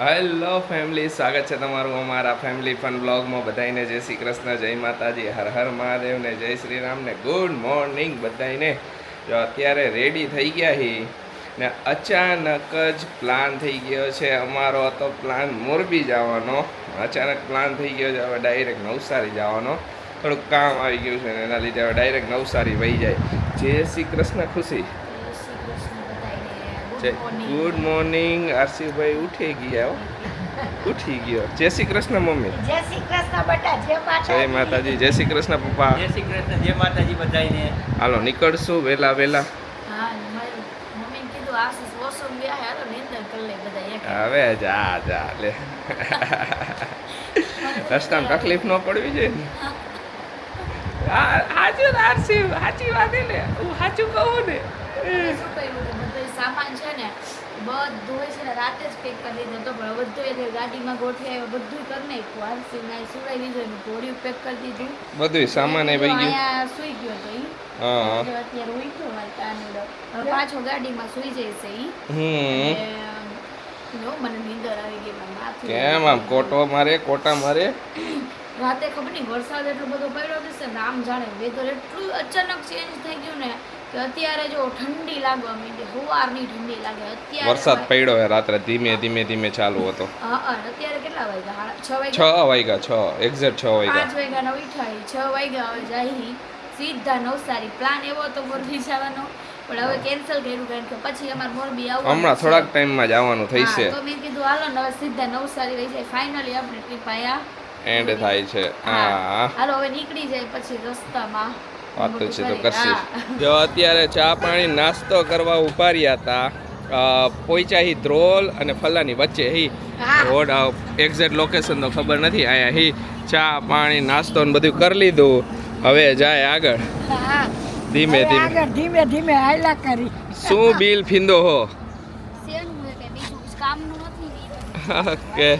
Hello family સ્વાગત છે તમારું અમારા ફેમિલી ફન બ્લોગમાં બધાને જય શ્રી કૃષ્ણ, જય માતાજી, હર હર મહાદેવ ને જય શ્રી રામ ને ગુડ મોર્નિંગ બધાને જો અત્યારે રેડી થઈ ગયા હી ને અચાનક જ પ્લાન થઈ ગયો છે. અમારો હતો પ્લાન મોરબી જવાનો. અચાનક પ્લાન થઈ ગયો છે, હવે ડાયરેક્ટ નવસારી જવાનો. થોડુંક કામ આવી ગયું છે ને એના લીધે હવે ડાયરેક્ટ નવસારી વહી જાય. જય શ્રી કૃષ્ણ ખુશી. ગુડ મોર્નિંગ આરસીભાઈ ઉઠી ગયા હો. ઉઠી ગયો. જય શ્રી કૃષ્ણ મમ્મી. જય શ્રી કૃષ્ણ બેટા જય માતા જય માતાજી જય શ્રી કૃષ્ણ પપ્પા. જય શ્રી કૃષ્ણ જય માતાજી બધાને હાલો નીકળશું વેલા વહેલા હા મારી મમ્મીને કીધું આશીષ વોશરૂમ ગયા હાલો નીંદર કરી લે બધા એક હવે જા જા લે. રસ્તામાં તકલીફ ન પડવી જોઈએ ને. હાચું આરસી સાચી વાત ને. હું સાચું કહું ને. શું કર્યું કે બધો સામાન છે ને બધું છે ને રાતે જ પેક કરી દીધો હતો પણ બધું એટલે ગાડીમાં ગોઠવી આવ્યો બધું કરી નાખ્યું. આરસી ના સુડાઈ દીધો ઘોડિયું પેક કરી દીધું. બધું સામાન એ ગયું. અહીંયા સુઈ ગયો તો ઈ. હા અત્યારે ઉઈ ગયો મારી કાનુડો હવે પાછો ગાડીમાં સુઈ જશે ઈ. જો મને નીંદર આવી ગઈ માથું કેમ આમ કોટો મારે કોટા મારે? રાતે ખબર નહીં વરસાદ એટલો બધો પડ્યો છે રામ આમ જાણે વેધર એટલું અચાનક ચેન્જ થઈ ગયું ને અત્યારે જો ઠંડી લાગવા માંડી સવારની ઠંડી લાગે અત્યારે વરસાદ પડ્યો હે રાત્રે ધીમે ધીમે ધીમે ચાલુ હતો. હા અત્યારે કેટલા વાગ્યા? છ વાગ્યા. છ વાગ્યા છ એક્ઝેક્ટ છ પાંચ વાગ્યા વાગ્યા ના ઉઠાઈ છ વાગ્યા હવે જાય સીધા નવસારી. પ્લાન એવો હતો મોરબી જવાનો પણ હવે કેન્સલ કર્યું કારણ કે પછી અમારે મોરબી આવવાનું હમણાં. થોડાક ટાઈમમાં જવાનું થઈ હા, છે તો મેં કીધું હાલો ને હવે સીધા નવસારી વહી જાય. ફાઇનલી આપણે ટ્રીપ આયા. એન્ડ થાય છે. હા. હાલો હવે નીકળી જાય પછી રસ્તામાં. વાત તો છે તો કરશે. જો અત્યારે ચા પાણી નાસ્તો કરવા ઊભા રહ્યા હતા પોઈચાહી પોઈચા હી ધ્રોલ અને ફલાની વચ્ચે હી. રોડ એક્ઝેક્ટ લોકેશન તો ખબર નથી અહીંયા હી. ચા પાણી નાસ્તો ને બધું કરી લીધું. હવે જાય આગળ. ધીમે ધીમે. ધીમે ધીમે હાયલા કરી. શું બિલ ફીંદો હો? ઓકે કે બીજું કામનું નથી. કે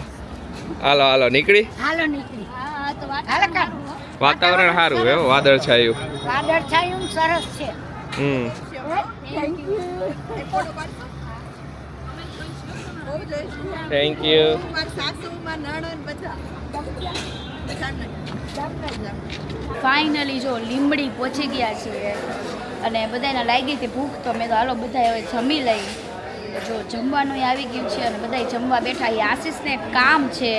હાલો હાલો નીકળી. હાલો નીકળી. હા તો વાત હાલો. વાતાવરણ સારું હે વાદળ છાયું વાદળ છાયું સરસ છે. હમ. થેન્ક યુ ફાઇનલી જો લીમડી પહોંચી ગયા છીએ અને બધાને લાગી હતી ભૂખ તો મેં તો હાલો બધા હવે જમી લઈ. જો જમવાનું આવી ગયું છે અને બધા જમવા બેઠા એ આશીષને કામ છે.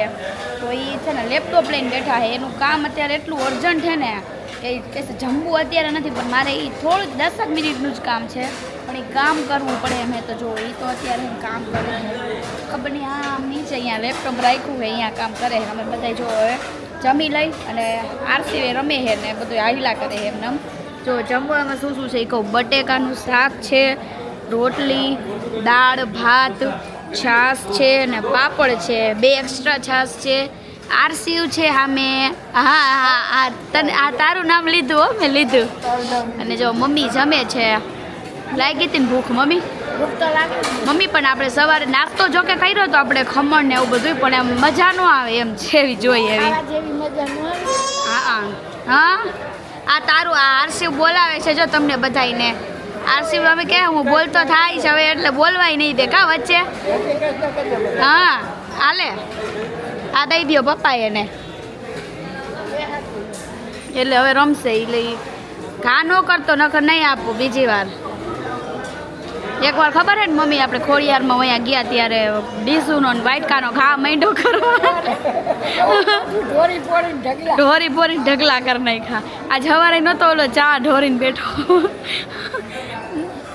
તો એ છે ને લેપટોપ લઈને બેઠા છે. એનું કામ અત્યારે એટલું અર્જન્ટ છે ને કે ઈ જમવું અત્યારે નથી, પણ મારે એ થોડુંક જ મિનિટનું જ કામ છે. પણ એ કામ કરવું પડે એમ તો જો એ તો અત્યારે કામ કરે ખબર નહીં, આ આમ નીચે અહીંયા લેપટોપ રાખ્યું હોય અહીંયા કામ કરે અમે બધા જો હવે જમી લઈ અને આરસી રમે છે ને બધું હાઈલા કરે એમને જો જમવામાં શું શું છે એ કહું, બટેકાનું શાક છે, રોટલી દાળ ભાત છાશ છે ને પાપડ છે. બે એક્સ્ટ્રા છાશ છે. આરસીયુ છે સામે હા હા આ તને આ તારું નામ લીધું હો મેં લીધું. અને જો મમ્મી જમે છે. લાગી હતી ને ભૂખ મમ્મી? ભૂખ તો મમ્મી પણ આપણે સવારે નાસ્તો જો કે કર્યો તો આપણે ખમણ ને એવું બધું પણ એમ મજા ન આવે એમ જેવી જોઈએ એવી. ખાવા જેવી મજા હા હા. આ તારું આ આરસી બોલાવે છે જો તમને બધાયને. આરસીવ અમે કે હું બોલતો થાય છે હવે એટલે બોલવાય નહીં દે. કા વચ્ચે? હા હાલે. આ દઈ દ્યો પપ્પા એને. એટલે હવે રમશે એટલે ઘા ન કરતો નખર નહીં આપું બીજી વાર. એકવાર ખબર હે ને મમ્મી આપણે ખોડિયારમાં અહીંયા ગયા ત્યારે ડીસુનો ને વાટકાનો ઘા માંડો કરવા. ઢોરી પોરી ઢગલા. કરી નાખ્યા. આજ સવારે નહોતો ઓલો ચા ઢોરીને બેઠો.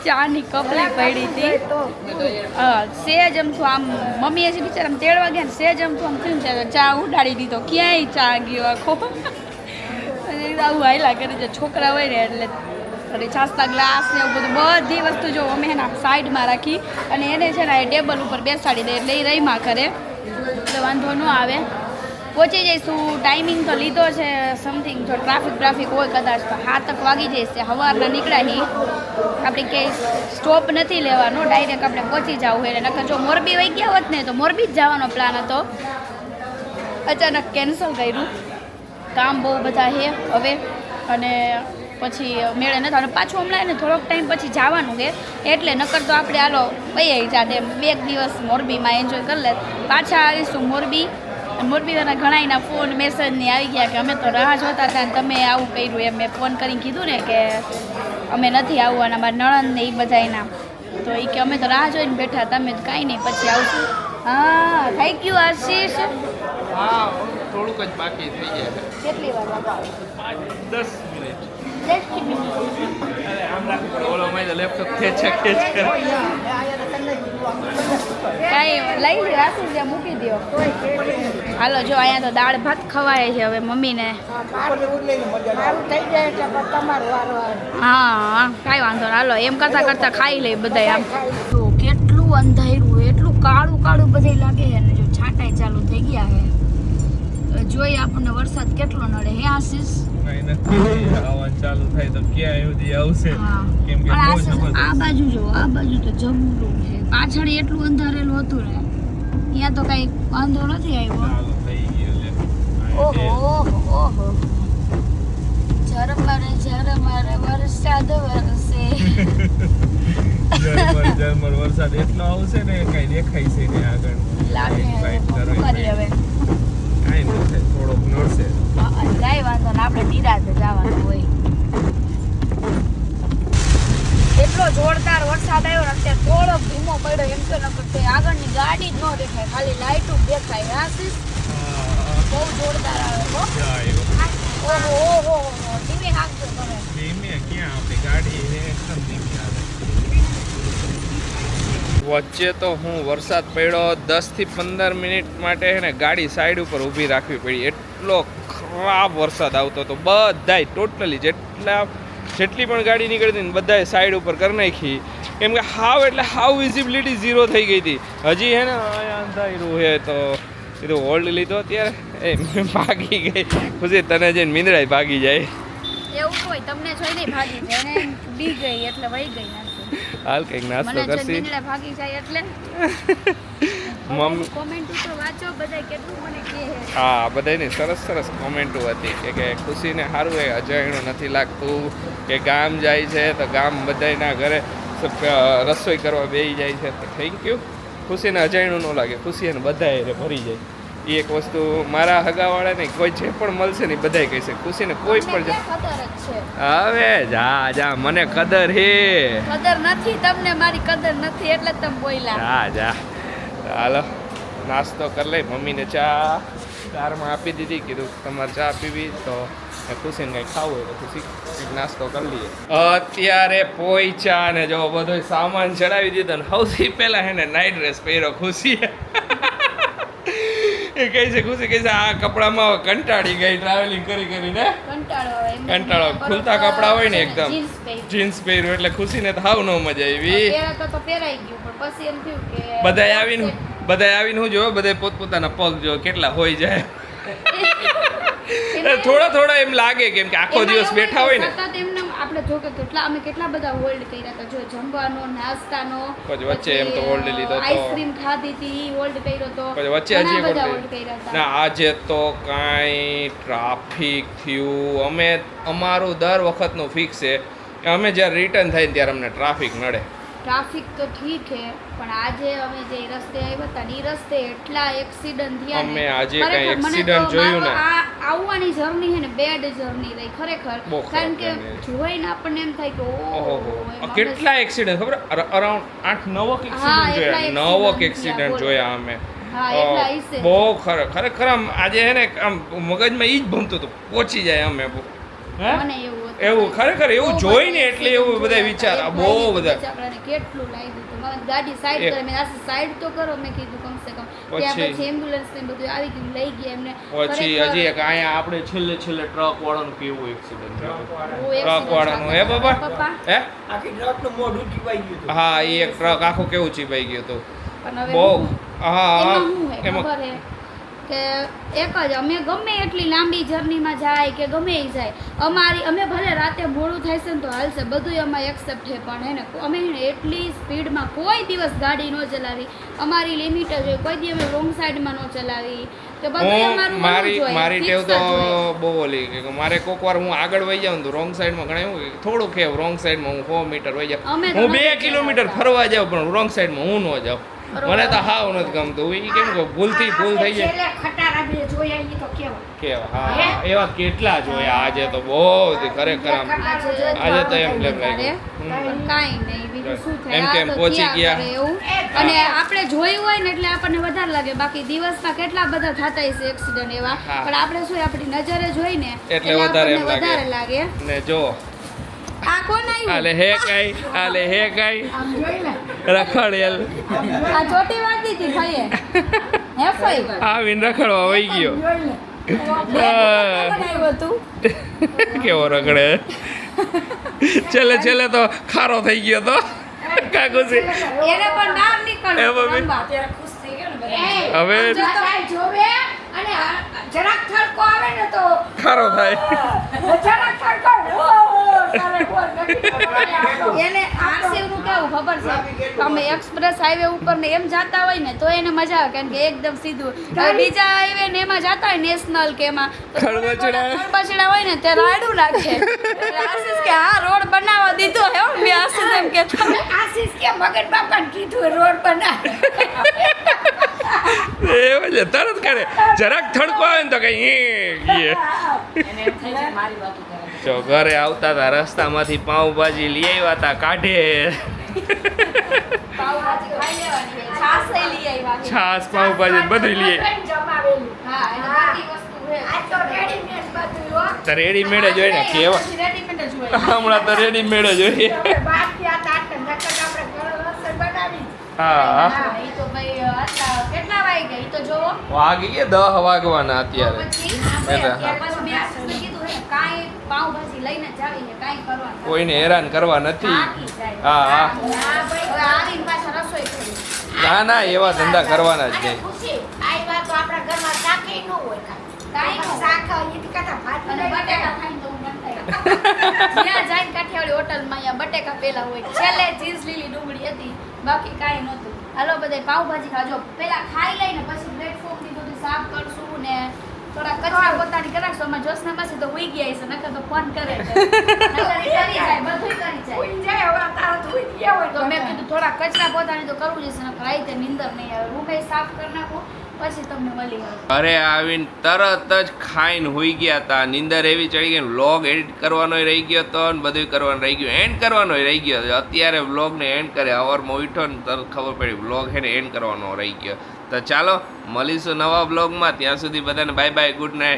ચાની કપલી પડી હતી. સેજ એમ છું, આમ મમ્મીએ છે બિચારા આમ તેડવા ગયા ને સેજ એમ છું, આમ થયું ત્યારે ચા ઉડાડી દીધો. ક્યાંય ચા ગયો આખો? આવું હાયલા કરે છે, છોકરા હોય ને એટલે અને છાસના ગ્લાસ ને એવું બધું, બધી વસ્તુ જો અમે એના સાઈડમાં રાખી અને એને છે ને એ ટેબલ ઉપર બેસાડી દે એટલે એ રહીમાં કરે. એટલે વાંધો ન આવે. પહોંચી જઈશું. ટાઈમિંગ તો લીધો છે સમથિંગ જો ટ્રાફિક ટ્રાફિક હોય કદાચ તો હાથક વાગી જશે સવારના નીકળ્યા નહીં આપણે ક્યાંય સ્ટોપ નથી લેવાનો. ડાયરેક્ટ આપણે પહોંચી જવું એટલે નકર જો મોરબી વહી ગયા હોત ને તો મોરબી જ જવાનો પ્લાન હતો. અચાનક કેન્સલ કર્યું. કામ બહુ બધા છે હવે. અને પછી મેળે નથી અને પાછું હમણાં ને થોડોક ટાઈમ પછી જવાનું છે એટલે નકર તો આપણે હાલો પૈયા જાતે બે દિવસ મોરબીમાં એન્જોય કરી લે પાછા આવીશું મોરબી. મોરબીવાળા ઘણા એના ફોન મેસેજ ને આવી ગયા કે અમે તો રાહ જોતા હતા અને તમે આવું કર્યું એમ મેં ફોન કરીને કીધું ને કે અમે નથી આવવાના મારા નણંદ ને એ બધા એના તો એ કે અમે તો રાહ જોઈને બેઠા તમે તો કાંઈ નહીં પછી આવશું. હા થઈ ગયું આશીષ. હા થોડુંક જ બાકી થઈ ગયા કેટલી વાર દસ મિનિટ. દસ મિનિટ. અરે આમ રાખવું ઓલો મારી લેપટોપ ખેંચા ખેંચ. કાંઈ લઈ આશીષ જ્યાં મૂકી દો હાલો જો અહીંયા તો દાળ ભાત ખવાય છે હવે મમ્મીને. હા કાંઈ વાંધો હાલો એમ કરતાં કરતાં ખાઈ લઈ બધા આમ. તો કેટલું અંધાર્યું એટલું કાળું કાળું બધે લાગે છે ને જો છાંટાઈ ચાલુ થઈ ગયા છે. જોઈએ આપણને વરસાદ કેટલો નડે હે આશીષ? કઈ નથી. આવવાનું ચાલુ થાય તો ક્યાં સુધી આવશે? કેમ કે બહુ જબરદસ્ત. આ બાજુ જો આ બાજુ તો જમરૂ છે. પાછળ એટલું અંધારેલું હતું ને અહીંયા તો કઈ વાંધો નથી આવ્યો. ચાલુ થઈ ગયું છે. ઓહો ઓહો ઓહો. ઝરમર ઝરમર વરસાદ વરસે. ઝરમર ઝરમર વરસાદ એટલો આવશે ને કઈ દેખાય છે ને આગળ. લાગે Right, હવે. કાંઈ ન થોડોક નડશે. કાંઈ વાંધો ને આપણે નિરાતે જવાનું હોય. એટલો જોરદાર વરસાદ આવ્યો ને અત્યારે થોડોક ધીમો પડ્યો એમ તો નકર તે આગળની ગાડી જ ન દેખાય ખાલી લાઈટો જ દેખાય આશીષ બહુ જોરદાર આવે હો. ઓહો ઓહો ઓહો ધીમે હાંકજો તમે. ધીમે ક્યાં આપણી ગાડી એકદમ ધીમી આવે વચ્ચે તો હું વરસાદ પડ્યો દસથી પંદર મિનિટ માટે ને ગાડી સાઈડ ઉપર ઊભી રાખવી પડી. એટલો ખરાબ વરસાદ આવતો હતો. બધાય ટોટલી જેટલા જેટલી પણ ગાડી નીકળતી ને બધાએ સાઈડ ઉપર કરી નાખી. કેમ કે હાવ એટલે હાવ વિઝિબિલિટી ઝીરો થઈ ગઈ હતી. હજી હે ને અંધાર્યું છે તો કીધું હોલ્ડ લીધો અત્યારે. એ ભાગી ગઈ. ખુશી તને જઈને મિંદરાય ભાગી જાય. એવું હોય તમને જોઈને ભાગી જાય. બી ગઈ એટલે વહી ગઈ હાલ કંઈક નાસ્તો કરશી. ભાગી જાય એટલે મમ્મી કોમેન્ટ તો વાંચો બધા કેટલું મને કહે હા બધાની સરસ સરસ કોમેન્ટો હતી કે કે ખુશીને સારું એ અજાણ્યું નથી લાગતું કે ગામ જાય છે તો ગામ બધાના ઘરે રસોઈ કરવા બેસી જાય છે. તો થેન્ક યુ ખુશીને અજાણ્યું ન લાગે ખુશી અને બધા ભરી જાય. એ એક વસ્તુ મારા હગાવાળાને કોઈ જે પણ મળશે ને બધાય કહેશે. ખુશીને કોઈ પણ હવે જા જા મને કદર હે. કદર નથી તમને મારી કદર નથી એટલે તમે બોલ્યા. જા જા. હાલો નાસ્તો કરી લઈ મમ્મીને ચા કારમાં આપી દીધી કીધું તમારે ચા પીવી તો ખુશીને કઈ ખાવું હોય તો ખુશી કંઈક નાસ્તો કરી લઈએ. અત્યારે પોઈચા ને જો બધો સામાન ચડાવી દીધો ને સૌથી પહેલા હે ને નાઇટ ડ્રેસ પહેર્યો ખુશી. એ કહે છે ખુશી કહે છે આ કપડામાં કંટાળી ગઈ ટ્રાવેલિંગ કરી કરીને. કંટાળો કંટાળો. ખુલતા કપડા હોય ને એકદમ. જીન્સ પહેરી પહેર્યું એટલે ખુશીને તો હાવ ન મજા આવી. બધા આવીને બધા આવીને હું જોયો બધાય પોતપોતાના પગ જો કેટલા હોય જાય. થોડા થોડા એમ લાગે કેમ કે આખો દિવસ બેઠા હોય ને. આપણે જો કે કેટલા અમે કેટલા બધા હોલ્ડ કર્યા હતા. જો જમવાનો નાસ્તાનો પછી વચ્ચે એમ તો હોલ્ડ લીધો. આઈસ્ક્રીમ ખાધી હતી હોલ્ડ કર્યો તો. પછી વચ્ચે હજી બધા હોલ્ડ કર્યા હતા. ના આજે તો કાંઈ ટ્રાફિક થયું. અમે અમારું દર વખતનું ફિક્સ છે અમે જ્યારે રિટર્ન થાય ત્યારે અમને ટ્રાફિક નડે ટ્રાફિક તો ઠીક છે પણ આજે અમે જે રસ્તે આવ્યા હતા ને એ રસ્તે એટલા એક્સિડન્ટ થયા અમે આજે કઈ મને જોયું ને. મારા જર્ની છે ને બેડ જર્ની રહી ખરેખર. કારણ કે. જોઈને આપણને એમ થાય કે ઓહો કેટલા એક્સિડન્ટ ખબર? અરાઉન્ડ આઠ નવક એક્સિડન્ટ જોયા. નવક એક્સિડન્ટ જોયા અમે. બહુ ખરે ખરેખર આમ આજે હે ને આમ મગજમાં ઈ જ ભમતું હતું. પહોંચી જાય અમે હે? મને એવું. એવું ખરેખર એવું જોઈને એટલે એવું બધા વિચાર બહુ બધા. કેટલું લાગ્યું ગાડી સાઈડ કરે મેં આ સાઈડ તો કરો મેં કીધું કમસે કમ ત્યાં પછી- એમ્બ્યુલન્સ ને બધું આવી ગયું લઈ ગયા એમને. પછી હજી એક અહીંયા આપણે છેલ્લે છેલ્લે ટ્રક વાળાનું કેવું એક્સિડન્ટ થયું? ટ્રક વાળાનું. હે બાબા હે? આખી ટ્રકનું મોઢું ચીપાઈ ગયું હતું. હા એ એક ટ્રક આખું કેવું ચીપાઈ ગયું હતું? બહુ. હા? હા એમાં કે એક જ અમે ગમે એટલી લાંબી જર્નીમાં જાય કે ગમે એ જાય અમારી અમે ભલે રાતે મોડું થાય છે ને તો હાલશે બધું એમાં એક્સેપ્ટ છે પણ હે ને અમે હે એટલી સ્પીડમાં કોઈ દિવસ ગાડી ન ચલાવી અમારી લિમિટ જ હોય કોઈ દી અમે રોંગ સાઈડમાં ન ચલાવી કે બધું અમારું મારી ટેવ તો બહુ ઓલી કે મારે કોક વાર હું આગળ વહી જાઉં તો રોંગ સાઈડમાં ઘણા કે થોડુંક કે રોંગ સાઈડમાં હું સો મીટર વહી જાઉં. હું બે કિલોમીટર ફરવા જાઉં પણ રોંગ સાઈડમાં હું ન જાઉં. મને તો હાવ નથી ગમતું. એ કેમ કે ભૂલથી ભૂલ થઈ જાય. કેવા. હા એવા કેટલા જોયા. આજે તો બહુ ખરેખર આમ. આજે તો એમ લેમ એમ કેમ પહોંચી ગયા. અને આપણે જોયું હોય ને એટલે આપણને વધારે લાગે. બાકી દિવસમાં કેટલા બધા થતા હશે એક્સિડન્ટ એવા? પણ આપણે શું આપણી નજરે જોઈ ને એટલે વધારે લાગે. ને જો આ કોણ આવ્યું આલે હે કાઈ આલે હે કાઈ રખડેલ. આ ચોટી વાગી હતી ભાઈએ હે ફઈ? આવીને રખડવા વઈ ગયો. કેવો રખડે? છેલ્લે છેલ્લે તો ખારો થઈ ગયો તો. કાકુસી એને પણ નામ નીકળ્યું. હવે જોવે અને જરાક થડકો આવે ને તો ખારો થાય જરાક થડકો ઓ, ઓ, તારે બોલ, નથી બોલવાની આવતો. એને આરસીવનું કેવું ખબર છે? તમે અમે એક્સપ્રેસ હાઈવે ઉપર ને એમ જતા હોય ને તો એને મજા આવે કારણ કે એકદમ સીધું. બીજા હાઈવે ને એમાં જતા હોય નેશનલ કે એમાં ખડબચડા. હોય ને તે રાડું નાખે. એટલે આશીષ કે આ રોડ બનાવવા દીધો હે મેં આશીષ એમ કે આશીષ કે મગન બાપાને કીધું રોડ બનાવ. એવું છે તરત કરે. જરાક થડકો આવે ને તો કઈ ગયે જો ઘરે આવતા હતા રસ્તામાંથી પાઉંભાજી લઈ આવ્યા હતા કાઢે. છાસ પાઉંભાજી બધું લઈ તો રેડીમેડ બધું હો. તો રેડીમેડ જ હોય ને કેવા? હમણાં તો રેડીમેડ જ હોય. હા હા. એ તો ભાઈ આટલા કેટલા વાગ્યા તો જોવો. વાગી ગયા દહ વાગવાના અત્યારે પછી એટલે ત્યાર પછી મેં આશીષને કીધું હે ને કાંઈ પાવભાજી લઈને જ આવી છે કાંઈ કરવાનું કોઈને હેરાન કરવા નથી. હા હા. હા, હવે આવીને પાછા રસોઈ કરી. ના ના એવા ધંધા કરવાના જ નહીં ખુશી વાત તો આપણા ઘરમાં શાકે ન હોય કાંઈ. કાંઈ ન હોય. શાક ઈ ભાત અને બટેકા ખાઈને તો જ્યાં જઈને કાઠિયાવાડી હોટલમાં અહીંયા બટેકા પેલા હોય. છેલ્લે ચીઝ લીલી ડુંગળી હતી બાકી કાંઈ નહોતું. હાલો બધા પાવભાજી ખાજો. પેલા ખાઈ લઈને પછી પ્લેટફોર્મની બધું સાફ કરશું ને થોડા કચરા પોતાની કરાવશું અમે જોશના પાસે તો ઉઈ ગયા છે નકર તો ફોન કરે છે. નકર ઈ કરી જાય બધું કરી જાય. ઉઈ જાય હવે તારા તો ઉઈ ગયા હોય તો મેં કીધું થોડા કચરા પોતાની તો કરવું જશે નકર રાતે નીંદર નહીં આવે. રૂમે સાફ કરી નાખું પછી તમને મળી આવે. આવીને તરત જ ખાઈને હોઈ ગયા હતા નિંદર એવી ચડી ગઈ વ્લોગ એડિટ કરવાનો રહી ગયો હતો ને બધું કરવાનું રહી ગયું. એન્ડ કરવાનો રહી ગયો. અત્યારે વ્લોગને એન્ડ કરે. અવારમાં ઉઠો ને તરત ખબર પડી વ્લોગ હે ને એન્ડ કરવાનો રહી ગયો. તો ચાલો મળીશું નવા બ્લોગમાં ત્યાં સુધી બધાને બાય બાય ગુડ નાઇટ